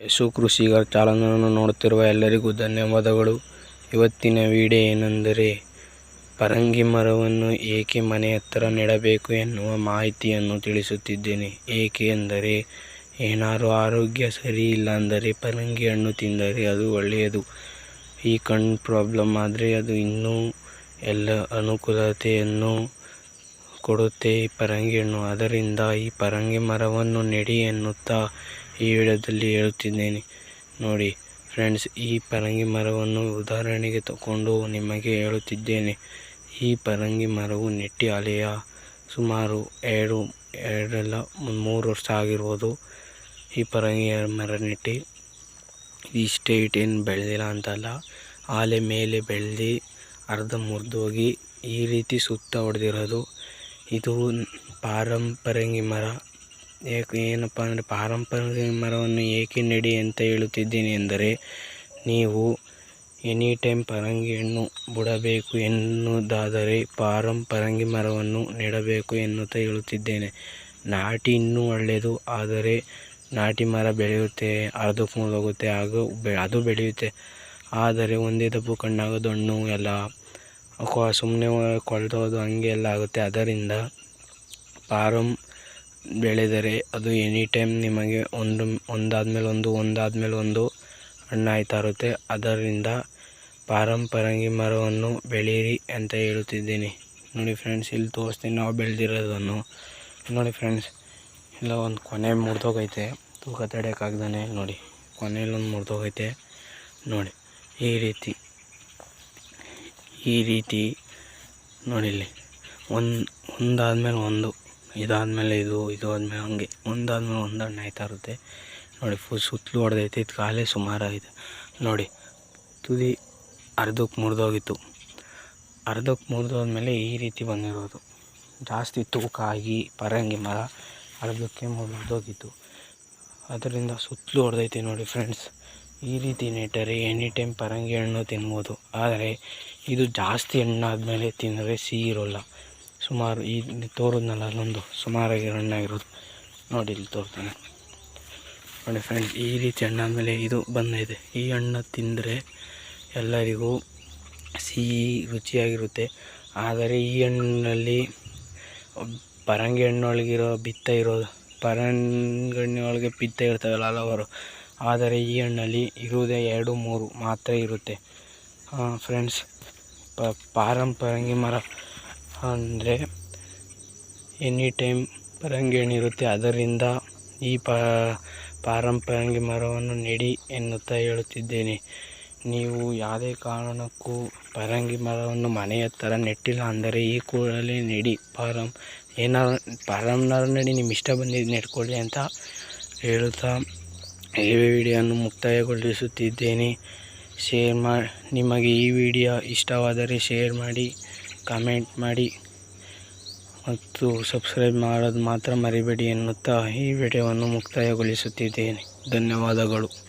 ಯಶು ಕೃಷಿಗರ್ ಚಾನಲನ್ನು ನೋಡುತ್ತಿರುವ ಎಲ್ಲರಿಗೂ ಧನ್ಯವಾದಗಳು. ಇವತ್ತಿನ ವಿಡಿಯೋ ಏನೆಂದರೆ, ಪರಂಗಿ ಮರವನ್ನು ಏಕೆ ಮನೆ ಹತ್ತಿರ ನೆಡಬೇಕು ಎನ್ನುವ ಮಾಹಿತಿಯನ್ನು ತಿಳಿಸುತ್ತಿದ್ದೇನೆ. ಏಕೆ ಎಂದರೆ ಏನಾದರೂ ಆರೋಗ್ಯ ಸರಿ ಇಲ್ಲ ಅಂದರೆ ಪರಂಗಿ ಹಣ್ಣು ತಿಂದರೆ ಅದು ಒಳ್ಳೆಯದು. ಈ ಕಣ್ಣು ಪ್ರಾಬ್ಲಮ್ ಆದರೆ ಅದು ಇನ್ನೂ ಎಲ್ಲ ಅನುಕೂಲತೆಯನ್ನು ಕೊಡುತ್ತೆ ಈ ಪರಂಗಿ ಹಣ್ಣು. ಅದರಿಂದ ಈ ಪರಂಗಿ ಮರವನ್ನು ನೆಡಿ ಎನ್ನುತ್ತಾ ಈ ವಿಡಿಯೋದಲ್ಲಿ ಹೇಳುತ್ತಿದ್ದೇನೆ. ನೋಡಿ ಫ್ರೆಂಡ್ಸ್, ಈ ಪರಂಗಿ ಮರವನ್ನು ಉದಾಹರಣೆಗೆ ತಗೊಂಡು ನಿಮಗೆ ಹೇಳುತ್ತಿದ್ದೇನೆ. ಈ ಪರಂಗಿ ಮರವು ನೆಟ್ಟಿ ಅಲೆಯ ಸುಮಾರು ಎರಡು, ಎರಡಲ್ಲ ಮೂರು ವರ್ಷ ಆಗಿರ್ಬೋದು. ಈ ಪರಂಗಿ ಮರ ನೆಟ್ಟಿ ಇಷ್ಟೇ ಏನು ಬೆಳೆದಿಲ್ಲ ಅಂತಲ್ಲ ಆಲೆ ಮೇಲೆ ಬೆಳೆದು ಅರ್ಧ ಮುರಿದೋಗಿ ಈ ರೀತಿ ಸುತ್ತ ಹೊಡೆದಿರೋದು. ಇದು ಪಾರಂಪರಂಗಿ ಮರ. ಏಕೆ ಏನಪ್ಪ ಅಂದರೆ ಪಾರಂಪರಿಕ ಮರವನ್ನು ಏಕೆ ನೆಡಿ ಅಂತ ಹೇಳುತ್ತಿದ್ದೀನಿ ಎಂದರೆ, ನೀವು ಎನಿ ಟೈಮ್ ಪರಂಗಿ ಹಣ್ಣು ಬಿಡಬೇಕು ಎನ್ನುವುದಾದರೆ ಪಾರಂಪರಂಗಿ ಮರವನ್ನು ನೆಡಬೇಕು ಎನ್ನುತ್ತಾ ಹೇಳುತ್ತಿದ್ದೇನೆ. ನಾಟಿ ಇನ್ನೂ ಒಳ್ಳೆಯದು, ಆದರೆ ನಾಟಿ ಮರ ಬೆಳೆಯುತ್ತೆ, ಅರ್ಧಕ್ಕೆ ಮುರಿದೋಗುತ್ತೆ ಹಾಗೂ ಬೆ ಅದು ಬೆಳೆಯುತ್ತೆ. ಆದರೆ ಒಂದೇ ದಪ್ಪು ಕಣ್ಣಾಗೋದು, ಹಣ್ಣು ಎಲ್ಲ ಕೊ ಸುಮ್ಮನೆ ಕೊಳೆತೋದು ಹಂಗೆ ಎಲ್ಲ ಆಗುತ್ತೆ. ಅದರಿಂದ ಫಾರಮ್ ಬೆಳೆದರೆ ಅದು ಎನಿ ಟೈಮ್ ನಿಮಗೆ ಒಂದು, ಒಂದಾದ್ಮೇಲೆ ಒಂದು ಒಂದಾದ್ಮೇಲೆ ಒಂದು ಹಣ್ಣಾಯ್ತಾ ಇರುತ್ತೆ. ಅದರಿಂದ ಪಾರಂಪರಂಗಿ ಮರವನ್ನು ಬೆಳೀರಿ ಅಂತ ಹೇಳುತ್ತಿದ್ದೀನಿ. ನೋಡಿ ಫ್ರೆಂಡ್ಸ್ ಇಲ್ಲಿ ತೋರಿಸ್ತೀನಿ. ನಾವು ಬೆಳೆದಿರೋದನ್ನು. ನೋಡಿ ಫ್ರೆಂಡ್ಸ್ ಇಲ್ಲ ಒಂದು ಕೊನೆ ಮುರಿದೋಗೈತೆ. ತೂಕ ತಡೆಯೋಕ್ಕಾಗ್ದಾನೆ ನೋಡಿ, ಕೊನೆಯಲ್ಲೊಂದು ಮುರಿದೋಗೈತೆ. ನೋಡಿ, ಈ ರೀತಿ. ಈ ರೀತಿ ನೋಡಿ ಇಲ್ಲಿ ಒಂದು, ಒಂದಾದ್ಮೇಲೆ ಒಂದು, ಇದಾದಮೇಲೆ ಇದು ಇದು ಆದಮೇಲೆ ಹಂಗೆ, ಒಂದಾದಮೇಲೆ ಒಂದು ಹಣ್ಣು ಆಯ್ತಾ ಇರುತ್ತೆ. ನೋಡಿ ಫುಲ್ ಸುತ್ತಲೂ ಹೊಡೆದೈತೆ ಇದು ಕಾಲೇ ಸುಮಾರಾಗಿದೆ. ನೋಡಿ, ತುದಿ ಅರ್ಧಕ್ಕೆ ಮುರಿದೋಗಿತ್ತು. ಅರ್ಧಕ್ಕೆ ಮುರಿದೋದ್ಮೇಲೆ ಈ ರೀತಿ ಬಂದಿರೋದು. ಜಾಸ್ತಿ ತೂಕ ಆಗಿ ಪರಂಗಿ ಮರ ಅರ್ಧಕ್ಕೆ ಮುರಿದೋಗಿತ್ತು. ಅದರಿಂದ ಸುತ್ತಲೂ ಹೊಡೆದೈತೆ ನೋಡಿ ಫ್ರೆಂಡ್ಸ್ ಈ ರೀತಿ ನೆಟ್ಟರೆ ಎನಿ ಟೈಮ್ ಪರಂಗಿ ಹಣ್ಣು ತಿನ್ಬೋದು. ಆದರೆ ಇದು ಜಾಸ್ತಿ ಹಣ್ಣಾದಮೇಲೆ ತಿಂದರೆ ಸಿಹಿ ಇರೋಲ್ಲ ಸುಮಾರು ಈ ತೋರಿದ್ನಲ್ಲ ಅಲ್ಲೊಂದು ಸುಮಾರಾಗಿ ಹಣ್ಣಾಗಿರೋದು ನೋಡಿ, ಇಲ್ಲಿ ತೋರ್ತಾನೆ. ನೋಡಿ ಫ್ರೆಂಡ್ಸ್ ಈ ರೀತಿ ಹಣ್ಣಾದಮೇಲೆ ಇದು ಬಂದಿದೆ. ಈ ಹಣ್ಣು ತಿಂದರೆ ಎಲ್ಲರಿಗೂ ಸಿಹಿ ರುಚಿಯಾಗಿರುತ್ತೆ. ಆದರೆ ಈ ಹಣ್ಣಿನಲ್ಲಿ ಪರಂಗಿ ಹಣ್ಣೊಳಗಿರೋ ಬಿತ್ತ ಇರೋದು ಪರಂಗಣ್ಣೊಳಗೆ ಬಿತ್ತ ಪಿತ್ತ ಇರ್ತವಲ್ಲ ಹಲವಾರು ಆದರೆ ಈ ಹಣ್ಣಲ್ಲಿ ಇರುವುದೇ ಎರಡು ಮೂರು ಮಾತ್ರ ಇರುತ್ತೆ. ಫ್ರೆಂಡ್ಸ್ ಪ, ಪಾರಂಪರಂಗಿ ಮರ ಅಂದರೆ ಎನಿ ಟೈಮ್ ಪರಂಗಿ ಹಣ್ಣು ಇರುತ್ತೆ. ಅದರಿಂದ ಈ ಪಾರಂಪರಂಗಿ ಮರವನ್ನು ನೆಡಿ ಎನ್ನುತ್ತಾ ಹೇಳುತ್ತಿದ್ದೇನೆ. ನೀವು ಯಾವುದೇ ಕಾರಣಕ್ಕೂ ಪರಂಗಿ ಮರವನ್ನು ಮನೆಯ ಹತ್ತಿರ ನೆಟ್ಟಿಲ್ಲ ಅಂದರೆ ಈ ಕೂಡಲೇ ನೆಡಿ. ಪಾರಂ, ಏನಾರು ಪಾರಂನಾರು ನೆಡಿ ನಿಮ್ಮ ಇಷ್ಟ ಬಂದಿದ್ದು ನೆಟ್ಕೊಳ್ಳಿ ಅಂತ ಹೇಳುತ್ತಾ ಈ ವಿಡಿಯೋವನ್ನು ಮುಕ್ತಾಯಗೊಳಿಸುತ್ತಿದ್ದೇನೆ. ಶೇರ್ ಮಾ, ನಿಮಗೆ ಈ ವಿಡಿಯೋ ಇಷ್ಟವಾದರೆ ಶೇರ್ ಮಾಡಿ, ಕಮೆಂಟ್ ಮಾಡಿ ಮತ್ತು ಸಬ್ಸ್ಕ್ರೈಬ್ ಮಾಡೋದು ಮಾತ್ರ ಮರಿಬೇಡಿ ಎನ್ನುತ್ತಾ ಈ ವಿಡಿಯೋವನ್ನು ಮುಕ್ತಾಯಗೊಳಿಸುತ್ತಿದ್ದೇನೆ. ಧನ್ಯವಾದಗಳು.